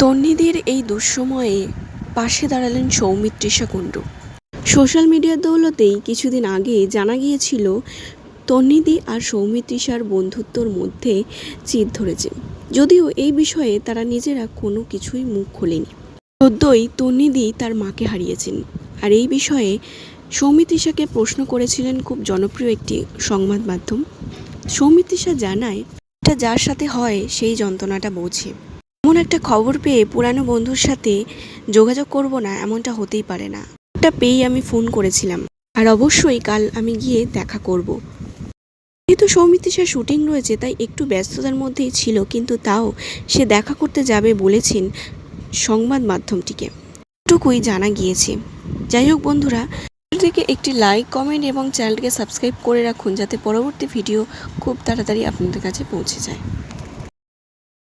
তন্নিদের এই দুঃসময়ে পাশে দাঁড়ালেন সৌমিত্রিষা কুণ্ডু। সোশ্যাল মিডিয়ার দৌলতেই কিছুদিন আগে জানা গিয়েছিল তন্নিদি আর সৌমিত্রিষার বন্ধুত্বর মধ্যে চিত ধরেছে। যদিও এই বিষয়ে তারা নিজেরা কোনো কিছুই মুখ খোলেনি। সদ্যই তন্নিদি তার মাকে হারিয়েছেন। আর এই বিষয়ে সৌমিত্রিষাকে প্রশ্ন করেছিলেন খুব জনপ্রিয় একটি সংবাদ মাধ্যম। সৌমিত্রিষা জানায়, এটা যার সাথে হয়, সেই যন্ত্রণাটা বোঝে। একটা খবর পেয়ে পুরানো বন্ধুর সাথে যোগাযোগ করব না, এমনটা হতেই পারে না। একটা পেয়েই আমি ফোন করেছিলাম, আর অবশ্যই কাল আমি গিয়ে দেখা করব। যেহেতু সৌমিত্রিষার শুটিং রয়েছে, তাই একটু ব্যস্ততার মধ্যেই ছিল, কিন্তু তাও সে দেখা করতে যাবে বলেছেন সংবাদ মাধ্যমটিকে। এটুকুই জানা গিয়েছে। যাই হোক বন্ধুরা থেকে একটি লাইক, কমেন্ট এবং চ্যানেলটিকে সাবস্ক্রাইব করে রাখুন, যাতে পরবর্তী ভিডিও খুব তাড়াতাড়ি আপনাদের কাছে পৌঁছে যায়।